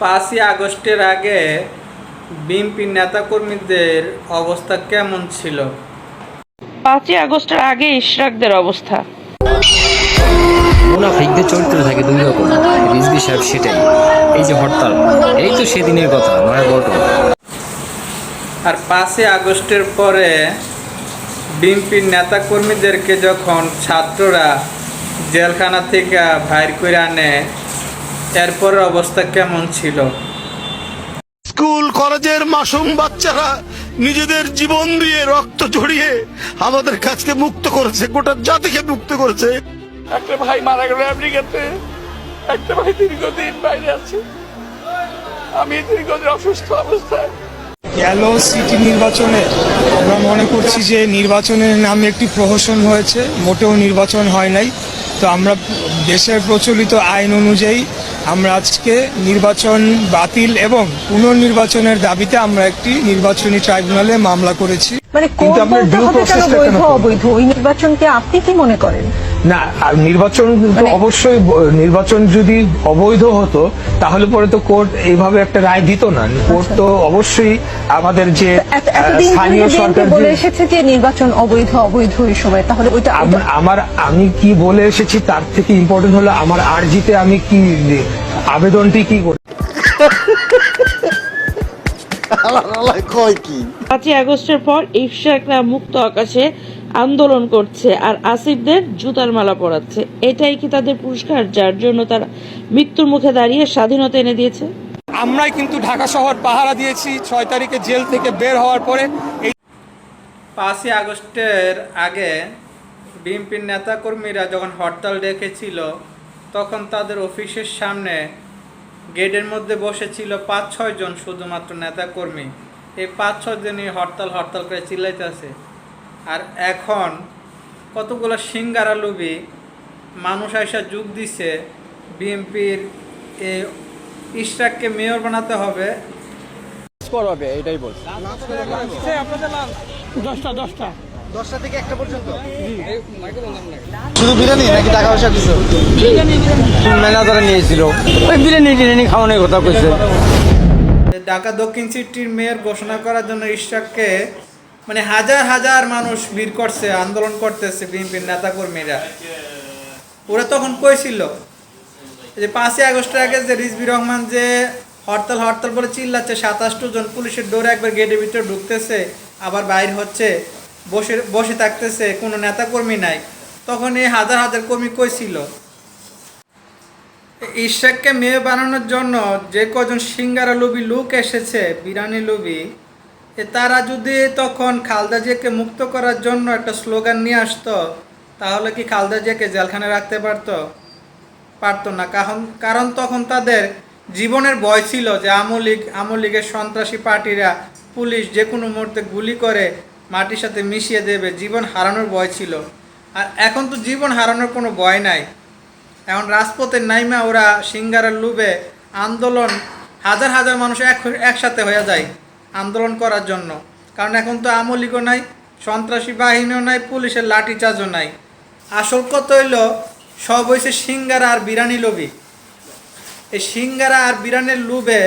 পাঁচই আগস্টের আগে বিএনপি নেতাকর্মীদের অবস্থা কেমন ছিল? পাঁচই আগস্টের আগে ইশরাকদের অবস্থা। মুনাফিকদের চরিত্র থাকে দুই রকম রিজবি সাহেব সেটাই। এই যে হরতাল এই তো সেদিনের কথা নয় আর পাঁচই আগস্টের পরে বিএনপির নেতাকর্মীদেরকে যখন ছাত্ররা জেলখানা থেকে বাইর করে আনে এরপরের অবস্থা কেমন ছিল? স্কুল কলেজের মাসুম বাচ্চারা নিজেদের জীবন দিয়ে রক্ত ঝরিয়ে আমাদের কাছকে মুক্ত করেছে গোটা জাতিকে মুক্ত করেছে। একটা ভাই মারা গেল আমেরিকাতে একটা ভাই দীর্ঘদিন বাইরে আছে। আমি দীর্ঘদিন অসুস্থ অবস্থায়। গেল সিটি নির্বাচনে। আমরা মনে করছি যে নির্বাচনের নামে একটি প্রহসন হয়েছে মোটেও নির্বাচন হয় নাই। তো আমরা দেশের প্রচলিত আইন অনুযায়ী আমরা আজকে নির্বাচন বাতিল এবং পুনর্নির্বাচনের দাবিতে আমরা একটি নির্বাচনী ট্রাইব্যুনালে মামলা করেছি। মানে কিন্তু কোন বলতে হবে? অবৈধ? ওই নির্বাচনকে আপনি কি মনে করেন? না আর নির্বাচন তো মানে- অবশ্যই নির্বাচন যদি অবৈধ হতো তাহলে পরে তো কোর্ট এইভাবে একটা রায় দিত না। কোর্ট তো অবশ্যই আমাদের যে স্থানীয় সরকার বলে এসেছে যে নির্বাচন অবৈধ অবৈধ এই সময় তাহলে ওইটা আম- আমার আমি কি বলে এসেছি তার থেকে ইম্পর্টেন্ট হলো আমার আর্জিতে আমি কি আবেদনটি কি করি পাঁচই আগস্টের পর ইশরাকরা মুক্ত আকাশে আন্দোলন করছে আর আসিফদের জুতার মালা পরাচ্ছে। এটাই কি তাদের পুরস্কার যার জন্য তারা মৃত্যুর মুখে দাঁড়িয়ে স্বাধীনতা এনে দিয়েছে? আমরাই কিন্তু ঢাকা শহর পাহারা দিয়েছি ছয় তারিখে জেল থেকে বের হওয়ার পরে এই পাঁচই আগস্টের আগে বিএনপির নেতাকর্মীরা যখন হরতাল ডেকেছিল তখন তাদের অফিসের সামনে গেটের মধ্যে বসেছিল পাঁচ ছয় জন শুধুমাত্র নেতাকর্মী। এই পাঁচ ছয় জনই হরতাল হরতাল করে চিল্লাইতেছে। আর এখন কতগুলো সিঙ্গারা লুবি মানুষ আইসা যোগ দিছে বিএনপির এই ইশরাককে মেয়র বানাতে হবে। শুধু বিরিয়ানি নাকি টাকা পয়সা কিছু? ম্যানেজারে নিয়েছিল? ওই বিরিয়ানি টিরিয়ানি খাওয়ানোর কথা কইছে। ঢাকা দক্ষিণ সিটির মেয়র ঘোষণা করার জন্য ইশরাককে মানে হাজার হাজার মানুষ ভিড় করছে, আন্দোলন করতেছে বিএনপির নেতাকর্মীরা। ওরা তখন কইছিল যে পাঁচই আগস্টের আগে যে রিজবি রহমান যে হরতাল হরতাল বলে চিল্লাচ্ছে, সাতাশটো জন পুলিশের ডোরে একবার গেটের ভিতরে ঢুকতেছে, আবার বাইর হচ্ছে, বসে বসে থাকতেছে, কোনো নেতাকর্মী নাই। তখন এই হাজার হাজার কর্মী কইছিল ইশাককে মেয়ে বানানোর জন্য যে কজন সিঙ্গারা লুবি লুক এসেছে, বিরানি এ তারা যদি তখন খালদা জিয়াকে মুক্ত করার জন্য একটা স্লোগান নিয়ে আসতো, তাহলে কি খালদা জিয়াকে জেলখানে রাখতে পারতো? পারতো না। কারণ কারণ তখন তাদের জীবনের ভয় ছিল যে আমলিগ আমলিগের সন্ত্রাসী পার্টিরা পুলিশ যে কোনো মুহূর্তে গুলি করে মাটির সাথে মিশিয়ে দেবে, জীবন হারানোর ভয় ছিল। আর এখন তো জীবন হারানোর কোনো ভয় নাই। এখন রাজপথের নাইমা ওরা সিঙ্গারের লুবে আন্দোলন হাজার হাজার মানুষ এক, একসাথে হয়ে যায়। আন্দোলন করার জন্য। কারণ এখন তো আমলিগও নাই, সন্ত্রাসী বাহিনীও নাই, পুলিশের লাঠিচার্জও নাই। আসল কথা হইল, সব হয়েছে সিঙ্গারা আর বিরানি লবি এই সিঙ্গারা আর বিরানের লোভে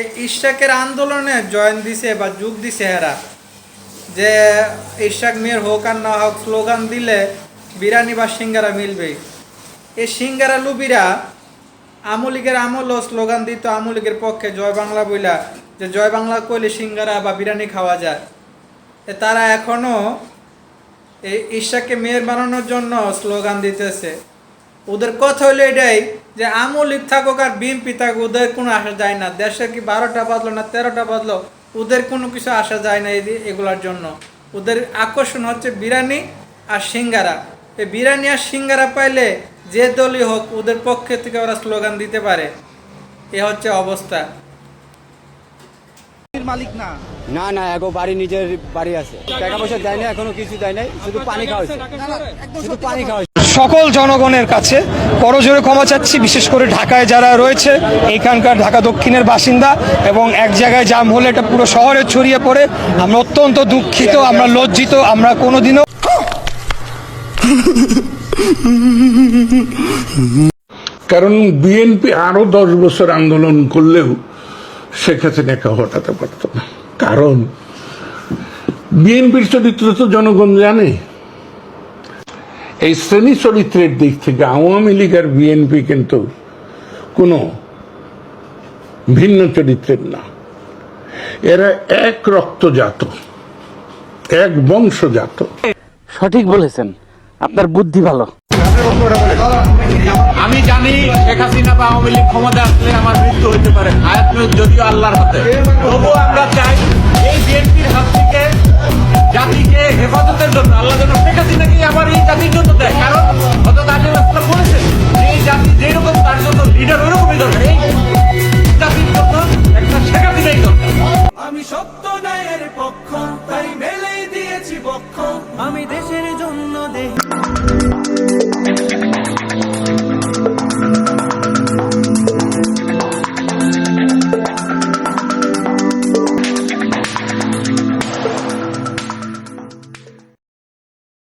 এই ইশাকের আন্দোলনে জয়েন দিছে বা যোগ দিছে এরা। যে ইশাক মেয়ের হোক আর না হোক স্লোগান দিলে বিরানি বা সিঙ্গারা মিলবেই এই সিঙ্গারা লুবিরা আমলিগের আমলও স্লোগান দিত আমলিগের পক্ষে জয় বাংলা বইলা যে জয় বাংলা কইলে সিঙ্গারা বা বিরিয়ানি খাওয়া যায়। তারা এখনও এই ঈশাকে মেয়ের বানানোর জন্য স্লোগান দিতেছে। ওদের কথা হলো এটাই যে আমলিগ থাকুক আর বিএনপি থাকুক ওদের কোনো আসা যায় না। দেশে কি বারোটা বাজলো না তেরোটা বাজলো? ওদের কোনো কিছু আসা যায় না এই এগুলার জন্য। ওদের আকর্ষণ হচ্ছে বিরিয়ানি আর সিঙ্গারা। এই বিরিয়ানি আর সিঙ্গারা পাইলে যে দলই হোক, ওদের পক্ষে থেকে ওরা স্লোগান দিতে পারে। এ হচ্ছে অবস্থা। না? না এগো বাড়ি নিজের বাড়ি আছে। টাকা পয়সা দেয় না এখনও কিছু দেয় নাই শুধু পানি খাওয়াইছে। শুধু পানি খাওয়াইছে। সকল জনগণের কাছে করজোরে ক্ষমা চাচ্ছি বিশেষ করে ঢাকায় যারা রয়েছে এইখানকার ঢাকা দক্ষিণের বাসিন্দা এবং এক জায়গায় জাম হলে এটা পুরো শহরে ছড়িয়ে পড়ে। আমরা অত্যন্ত দুঃখিত আমরা লজ্জিত আমরা কোনোদিনও কারণ বিএনপি আরও দশ বছর আন্দোলন করলেও শেখ হাসিনাকে হটাতে পারত না কারণ বিএনপির চরিত্র তো জনগণ জানে। এই শ্রেণি চরিত্রের দিক থেকে আওয়ামী লীগ আর বিএনপি কিন্তু কোনো ভিন্ন চরিত্রের না। এরা এক রক্তজাত, এক বংশজাত। সঠিক বলেছেন। আপনার বুদ্ধি ভালো। আমি জানি শেখ হাসিনা বা আওয়ামী লীগ ক্ষমতা আসলে আমার মৃত্যু হইতে পারে, আয়াত যদিও আল্লাহর হাতে। তবুও আমরা চাই